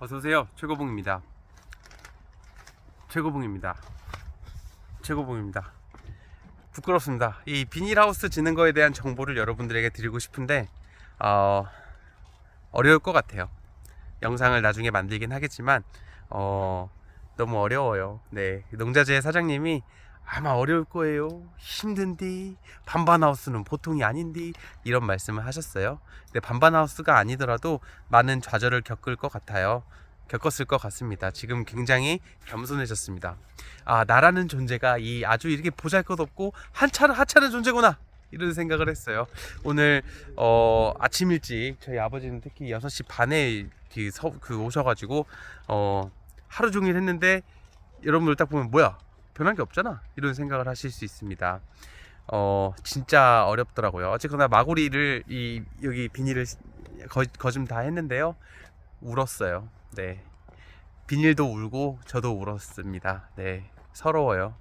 어서오세요. 최고봉입니다. 최고봉입니다. 최고봉입니다. 부끄럽습니다. 이 비닐하우스 짓는 거에 대한 정보를 여러분들에게 드리고 싶은데, 어, 어려울 것 같아요. 영상을 나중에 만들긴 하겠지만, 어, 너무 어려워요. 네. 농자재 사장님이 아마 어려울 거예요. 힘든디. 반반하우스는 보통이 아닌디. 이런 말씀을 하셨어요. 근데 반반하우스가 아니더라도 많은 좌절을 겪을 것 같아요. 겪었을 것 같습니다. 지금 굉장히 겸손해졌습니다. 아, 나라는 존재가 이 아주 이렇게 보잘 것 없고 한차는 하찮은 존재구나. 이런 생각을 했어요. 오늘 어, 아침 일찍 저희 아버지는 특히 6시 반에 그, 오셔가지고 어, 하루 종일 했는데 여러분들 딱 보면 뭐야 변한 게 없잖아 이런 생각을 하실 수 있습니다. 어 진짜 어렵더라고요. 어쨌거나 마구리를 이 여기 비닐을 거, 거즘 다 했는데요. 울었어요. 네. 비닐도 울고 저도 울었습니다. 네. 서러워요.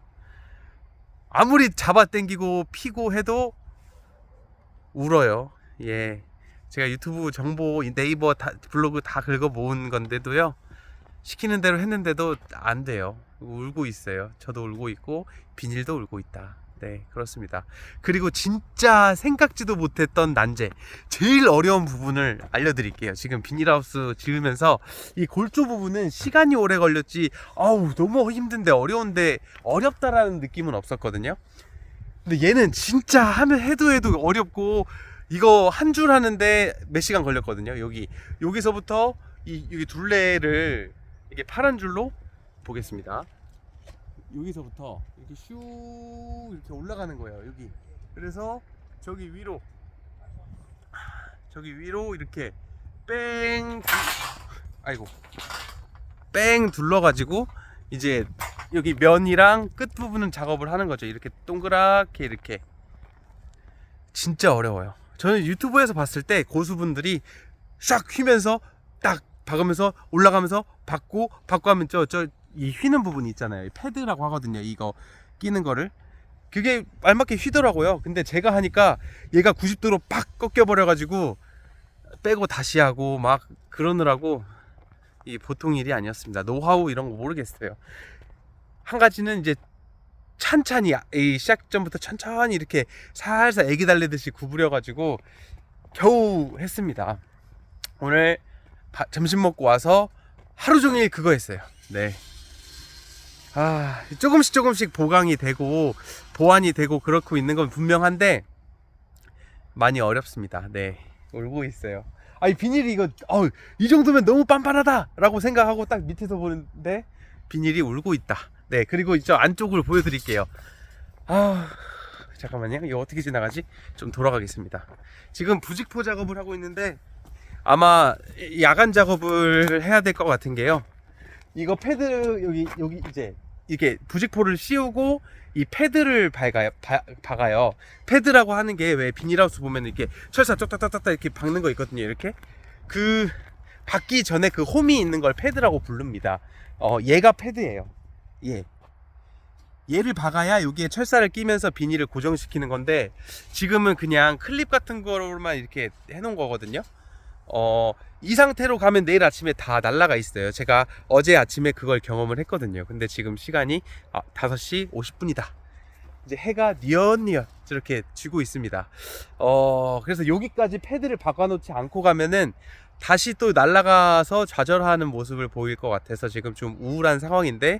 아무리 잡아당기고 피고 해도 울어요. 예. 제가 유튜브 정보 네이버 다, 블로그 다 긁어 모은 건데도요. 시키는 대로 했는데도 안 돼요. 울고 있어요. 저도 울고 있고 비닐도 울고 있다. 네, 그렇습니다. 그리고 진짜 생각지도 못했던 난제, 제일 어려운 부분을 알려드릴게요. 지금 비닐하우스 지으면서 이 골조 부분은 시간이 오래 걸렸지, 아우, 너무 힘든데, 어려운데, 어렵다라는 느낌은 없었거든요. 근데 얘는 진짜 하면 해도 해도 어렵고, 이거 한 줄 하는데 몇 시간 걸렸거든요. 여기, 여기서부터 이, 여기 둘레를 이게 파란 줄로 보겠습니다. 여기서부터 이렇게 슉 이렇게 올라가는 거예요. 여기. 그래서 저기 위로 저기 위로 이렇게 뺑 아이고 뺑 둘러가지고 이제 여기 면이랑 끝 부분은 작업을 하는 거죠. 이렇게 동그랗게 이렇게 진짜 어려워요. 저는 유튜브에서 봤을 때 고수분들이 샥 휘면서 딱 박으면서 올라가면서 받고 받고 하면 저저 이 휘는 부분이 있잖아요. 이 패드라고 하거든요. 이거 끼는 거를 그게 알맞게 휘더라고요. 근데 제가 하니까 얘가 90도로 팍 꺾여 버려 가지고 빼고 다시 하고 막 그러느라고 이 보통 일이 아니었습니다. 노하우 이런 거 모르겠어요. 한 가지는 이제 찬찬히 이 시작 전부터 천천히 이렇게 살살 애기 달래듯이 구부려 가지고 겨우 했습니다. 오늘 바- 점심 먹고 와서 하루 종일 그거 했어요. 네. 아, 조금씩 조금씩 보강이 되고 보완이 되고 그렇고 있는 건 분명한데 많이 어렵습니다. 네. 울고 있어요. 아이 비닐이 이거 어우, 이 정도면 너무 빤빤하다라고 생각하고 딱 밑에서 보는데 비닐이 울고 있다. 네. 그리고 저 안쪽을 보여 드릴게요. 아, 잠깐만요. 이거 어떻게 지나가지? 좀 돌아가겠습니다. 지금 부직포 작업을 하고 있는데 아마 야간 작업을 해야 될 것 같은 게요. 이거 패드 여기 여기 이제 이게 부직포를 씌우고 이 패드를 박아요. 바, 박아요. 패드라고 하는 게 왜 비닐하우스 보면 이렇게 철사 쪽딱딱딱 이렇게 박는 거 있거든요. 이렇게 그 박기 전에 그 홈이 있는 걸 패드라고 부릅니다. 어 얘가 패드예요. 예. 얘를 박아야 여기에 철사를 끼면서 비닐을 고정시키는 건데 지금은 그냥 클립 같은 거로만 이렇게 해놓은 거거든요. 어, 이 상태로 가면 내일 아침에 다 날라가 있어요. 제가 어제 아침에 그걸 경험을 했거든요. 근데 지금 시간이 아, 5시 50분이다. 이제 해가 뉘엿뉘엿 이렇게 지고 있습니다. 어, 그래서 여기까지 패드를 바꿔놓지 않고 가면은 다시 또 날아가서 좌절하는 모습을 보일 것 같아서 지금 좀 우울한 상황인데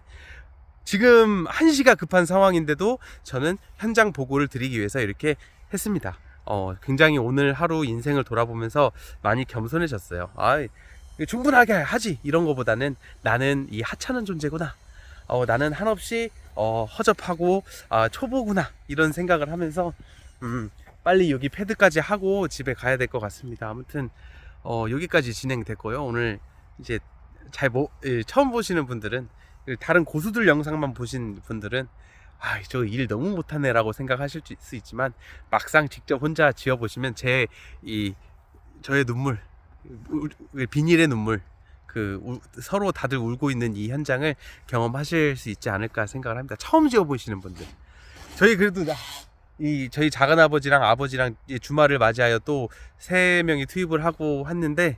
지금 한시가 급한 상황인데도 저는 현장 보고를 드리기 위해서 이렇게 했습니다. 어, 굉장히 오늘 하루 인생을 돌아보면서 많이 겸손해졌어요. 아, 충분하게 하지 이런 거보다는 나는 이 하찮은 존재구나. 어, 나는 한없이 어, 허접하고 아, 초보구나 이런 생각을 하면서 음, 빨리 여기 패드까지 하고 집에 가야 될 것 같습니다. 아무튼 어, 여기까지 진행됐고요. 오늘 이제 잘 모, 예, 처음 보시는 분들은 다른 고수들 영상만 보신 분들은 아, 저 일 너무 못하네라고 생각하실 수 있지만 막상 직접 혼자 지어 보시면 제 이 저의 눈물, 울- 비닐의 눈물, 그 울- 서로 다들 울고 있는 이 현장을 경험하실 수 있지 않을까 생각을 합니다. 처음 지어 보시는 분들. 저희 그래도 나- 이 저희 작은 아버지랑 아버지랑 주말을 맞이하여 또 세 명이 투입을 하고 했는데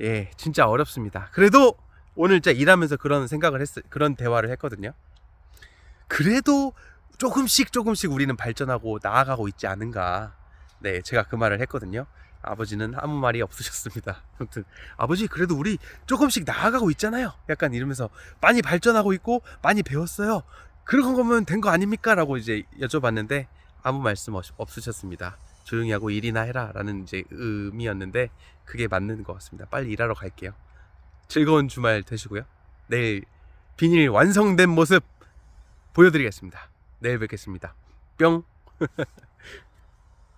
예, 진짜 어렵습니다. 그래도 오늘 진짜 일하면서 그런 생각을 했, 그런 대화를 했거든요. 그래도 조금씩 조금씩 우리는 발전하고 나아가고 있지 않은가. 네, 제가 그 말을 했거든요. 아버지는 아무 말이 없으셨습니다. 아무튼 아버지 그래도 우리 조금씩 나아가고 있잖아요. 약간 이러면서 많이 발전하고 있고 많이 배웠어요. 그런 거면 된 거 아닙니까? 라고 이제 여쭤봤는데 아무 말씀 없- 없으셨습니다. 조용히 하고 일이나 해라 라는 이제 의미였는데 그게 맞는 것 같습니다. 빨리 일하러 갈게요. 즐거운 주말 되시고요. 내일 비닐 완성된 모습 보여드리겠습니다. 내일 뵙겠습니다. 뿅!